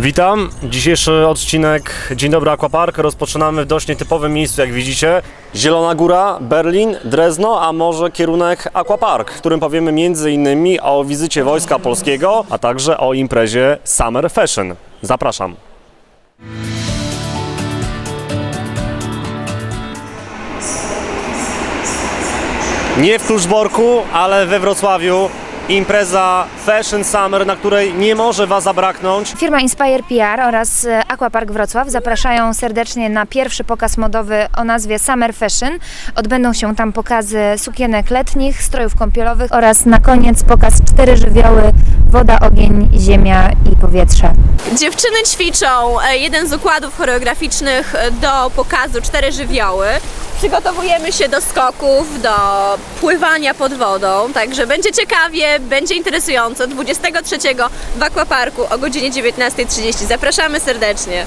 Witam. Dzisiejszy odcinek Dzień dobry Aquapark rozpoczynamy w dość nietypowym miejscu, jak widzicie. Zielona Góra, Berlin, Drezno, a może kierunek Aquapark, w którym powiemy m.in. o wizycie Wojska Polskiego, a także o imprezie Summer Fashion. Zapraszam. Nie w Kluczborku, ale we Wrocławiu. Impreza Fashion Summer, na której nie może Was zabraknąć. Firma Inspire PR oraz e, Aquapark Wrocław zapraszają serdecznie na pierwszy pokaz modowy o nazwie Summer Fashion. Odbędą się tam pokazy sukienek letnich, strojów kąpielowych oraz na koniec pokaz cztery żywioły woda, ogień, ziemia i powietrze. Dziewczyny ćwiczą e, jeden z układów choreograficznych e, do pokazu Cztery Żywioły. Przygotowujemy się do skoków, do pływania pod wodą, także będzie ciekawie, będzie interesująco. 23 w Aquaparku o godzinie 19.30. Zapraszamy serdecznie.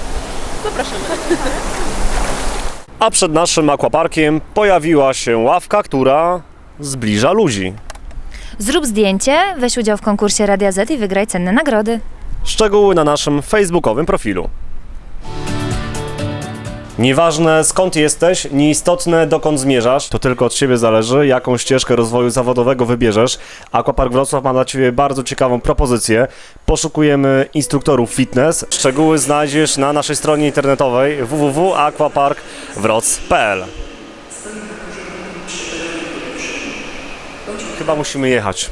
Zapraszamy. A przed naszym aquaparkiem pojawiła się ławka, która zbliża ludzi. Zrób zdjęcie, weź udział w konkursie Radia Z i wygraj cenne nagrody. Szczegóły na naszym facebookowym profilu. Nieważne skąd jesteś, nieistotne dokąd zmierzasz, to tylko od Ciebie zależy, jaką ścieżkę rozwoju zawodowego wybierzesz. Aquapark Wrocław ma dla Ciebie bardzo ciekawą propozycję. Poszukujemy instruktorów fitness. Szczegóły znajdziesz na naszej stronie internetowej www.aquaparkwroc.pl Chyba musimy jechać.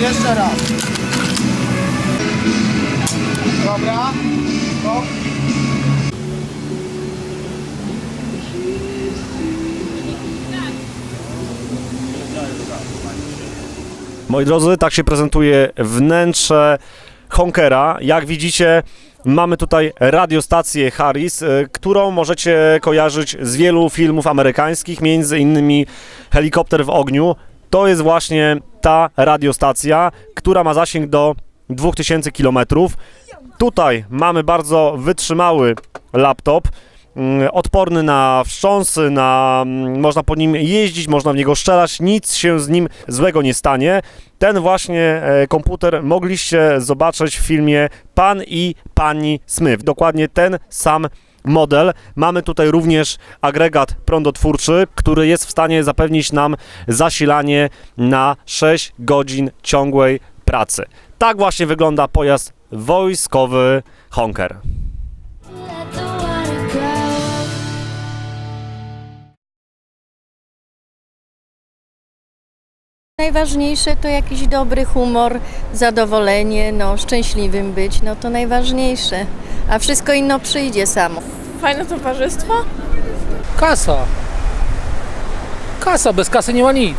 Jeszcze raz. Dobra. Stop. Moi drodzy, tak się prezentuje wnętrze Honkera. Jak widzicie, mamy tutaj radiostację Harris, y, którą możecie kojarzyć z wielu filmów amerykańskich, między innymi Helikopter w ogniu. To jest właśnie ta radiostacja, która ma zasięg do 2000 km. Tutaj mamy bardzo wytrzymały laptop, odporny na wstrząsy, na, mm, można po nim jeździć, można w niego strzelać, nic się z nim złego nie stanie. Ten właśnie e, komputer mogliście zobaczyć w filmie Pan i Pani Smith. Dokładnie ten sam model. Mamy tutaj również agregat prądotwórczy, który jest w stanie zapewnić nam zasilanie na 6 godzin ciągłej pracy. Tak właśnie wygląda pojazd wojskowy Honker. Najważniejsze to jakiś dobry humor, zadowolenie, no szczęśliwym być, no to najważniejsze. A wszystko inno przyjdzie samo. Fajne towarzystwo? Kasa. Kasa, bez kasy nie ma nic.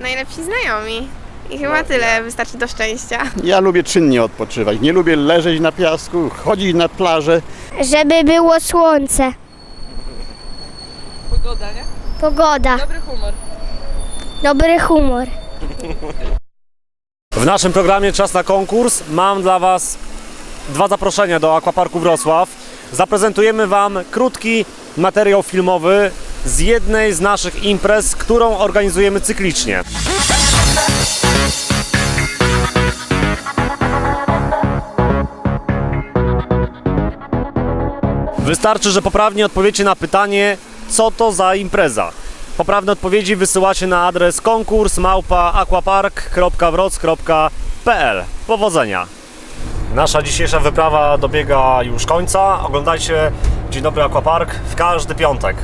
Najlepsi znajomi. I chyba tyle wystarczy do szczęścia. Ja lubię czynnie odpoczywać. Nie lubię leżeć na piasku, chodzić na plażę. Żeby było słońce. Pogoda, nie? Pogoda. Dobry humor. Dobry humor. W naszym programie Czas na konkurs mam dla Was dwa zaproszenia do Aquaparku Wrocław. Zaprezentujemy Wam krótki materiał filmowy z jednej z naszych imprez, którą organizujemy cyklicznie. Wystarczy, że poprawnie odpowiecie na pytanie, co to za impreza. Poprawne odpowiedzi wysyłacie na adres konkurs małpa aquapark.wroc.pl. Powodzenia! Nasza dzisiejsza wyprawa dobiega już końca. Oglądajcie Dzień Dobry Aquapark w każdy piątek.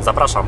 Zapraszam.